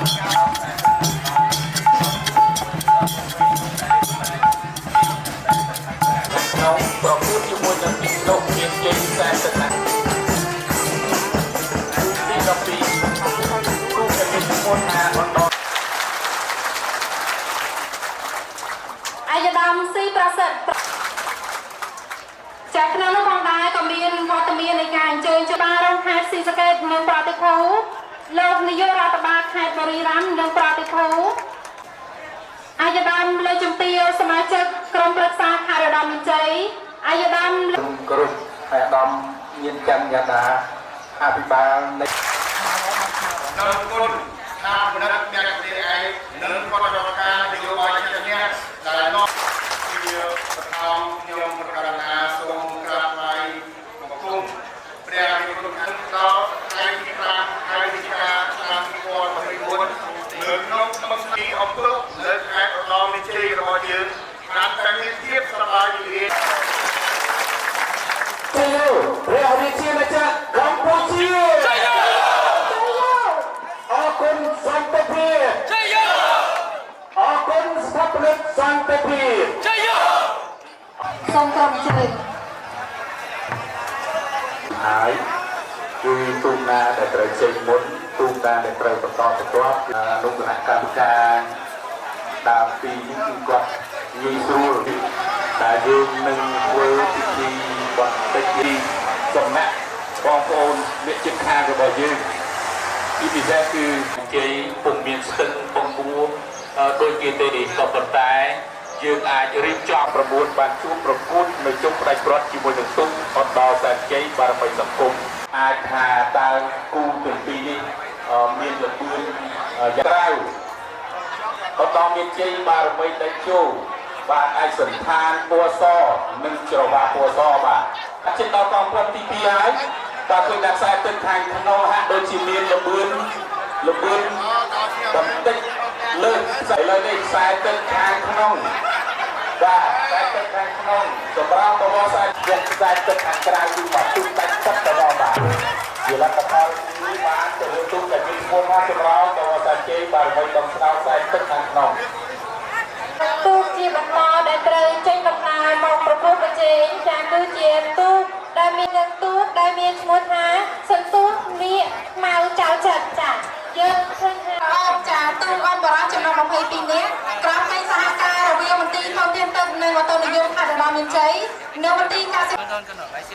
ក្នុងប្រពូតជាមួយនឹងលោកមានជ័យសែនសណាទី12គូកញ្ញាមុនណាបន្តអាយដាមស៊ីប្រសិទ្ធចាក់ក្នុងនោះផងដែរក៏មានវត្ត រិរាមនិងប្រតិភូអាយដាមលើជំទាវសមាជិកក្រុមប្រឹក្សាខេត្តរដំជ័យអាយដាមខ្ញុំគោរពអាដាមមានច័ន្ទយ៉ាដាអភិបាលនៃនៅគុណថាមនិតអ្នកទីឯងនិងបដិការនយោបាយជាអ្នកដែលនាំជាបឋមខ្ញុំប្រកាសណាសូមក្រាបថ្វាយបង្គំព្រះរាជគុណអង្គដល់ថ្ងៃទី5ខែវិច្ឆិកាឆ្នាំ2024នៅក្នុងមុខទី អង្គលើខេត្តឧត្តរមានជ័យរបស់យើងបានតែមានភាពសប្បាយរីករាយជ័យព្រះរាជាណាចក្រកម្ពុជាជ័យអរគុណសន្តិភាពជ័យអរគុណស្ថាបនិកសន្តិភាពសូមក្រុមជើញហើយ គឺទូកណាដែលត្រូវចេញមុនទូកណាដែលត្រូវបន្តបន្ទាប់អនុគណៈកម្មការដើមពីនេះគឺគាត់ងាយស្រួលដែលយើងនឹងធ្វើពិធីបន្តិចពីសំណាក់បងប្អូនអ្នកជិតខាងរបស់យើងពីពិសេសគឺជ័យពុំមានស្ទឹងពងបួអឺដូចគេទេក៏ប៉ុន្តែ យើងអាចរៀបចំប្រមូលបានជួបប្រគួតនៅជុំផ្ដាច់ព្រាត់ជាមួយនឹងទុំអត់ដល់សែនជ័យបារមីសង្គមអាចថាតើគូទាំងពីរនេះអឺមានលបឿនអឺយ៉ាងក្រៅបន្តមានជ័យបារមីដេញជោបាទឯកសន្តានពណ៌សនិងច្រវាពណ៌សបាទជិតដល់កងព្រឹកទី2ហើយបាទឃើញដាក់ខ្សែទឹកខាងក្នុងហាក់ដូចជាមានលបឿនលបឿនបន្តិចលើក ឥឡូវនេះខ្សែទឹកខាងក្នុងបាទខ្សែទឹកខាងក្នុងសម្រាប់បវរខ្សែយកខ្សែទឹកខាងក្រៅគឺមកទុកដាច់ទឹកទៅដល់បាទជាលទ្ធផលនេះបានទៅលើទុកតែមានឈ្មោះមកសម្រាប់បវរខ្សែជ័យបាទដើម្បីដំស្នោខ្សែទឹកខាងក្នុងទូកជាបន្តដែលត្រូវចេញដំណើរមកប្រកួតប្រជែងចាគឺជាទូកដែលមាននឹងទូកដែលមានឈ្មោះថាសន្ទុះនាគខ្មៅចៅចិត្តចាយើងឃើញថាអបចាទូកអបបរោះចំណុះ 22នាក់ក្រោមនៃសហការរវាងមន្ទីរធនធានទឹកនិងអូតូនិយមខេត្តរតនមានជ័យនិងមន្ទីរកសិកម្ម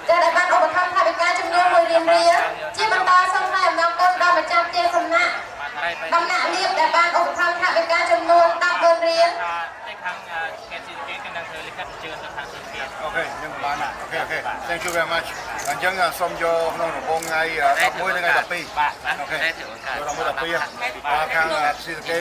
ដែលបានឧបត្ថម្ភថវិកាចំនួន1លានរៀលជាបន្តសូមថ្លែងអំណរគុណដល់ម្ចាស់ផ្ទះសំណាក់ដំណាក់លៀបដែលបានឧបត្ថម្ភថវិកាចំនួន10,000រៀលតែខាងខេត្តស៊ីគេគឺនឹងធ្វើលិខិតអញ្ជើញទៅខាងស៊ីគេអូខេខ្ញុំបានណាអូខេអូខេ Thank you very much អញ្ចឹងសូមយកក្នុងរបងថ្ងៃ11និងថ្ងៃ12បាទអូខេតែធ្វើការយក11 12បាទខាងស៊ីសកេ